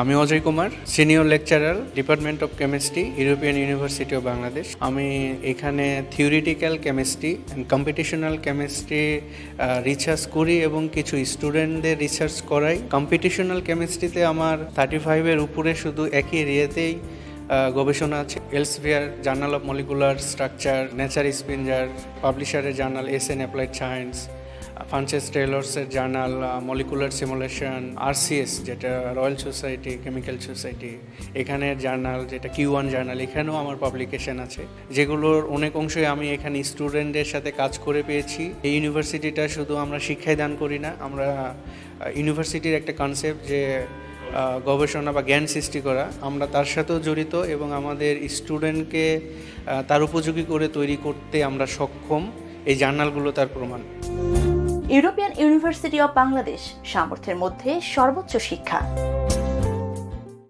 আমি Ajay Kumar senior lecturer department of chemistry European university of Bangladesh আমি এখানে theoretical chemistry and computational chemistry research করি এবং কিছু স্টুডেন্টদের রিসার্চ করাই। কম্পিটিশনাল কেমিস্ট্রিতে আমার থার্টি ফাইভের উপরে শুধু একই এরিয়াতেই গবেষণা আছে। Elsevier journal of molecular structure Nature Springer পাবলিশারের journal S N applied science ফানসেস টেলর্সের জার্নাল মলিকুলার সিমুলেশন আরসিএস যেটা রয়্যাল সোসাইটি কেমিক্যাল সোসাইটি এখানের জার্নাল যেটা কিউ ওয়ান জার্নাল এখানেও আমার পাবলিকেশন আছে। যেগুলোর অনেক অংশই আমি এখানে স্টুডেন্টদের সাথে কাজ করে পেয়েছি। এই ইউনিভার্সিটিটা শুধু আমরা শিক্ষায় দান করি না, আমরা ইউনিভার্সিটির একটা কনসেপ্ট যে গবেষণা বা জ্ঞান সৃষ্টি করা। আমরা তার সাথেও জড়িত এবং আমাদের স্টুডেন্টকে তার উপযোগী করে তৈরি করতে আমরা সক্ষম। এই জার্নালগুলো তার প্রমাণ। ইউরোপিয়ান ইউনিভার্সিটি অব বাংলাদেশ সামর্থ্যের মধ্যে সর্বোচ্চ শিক্ষা।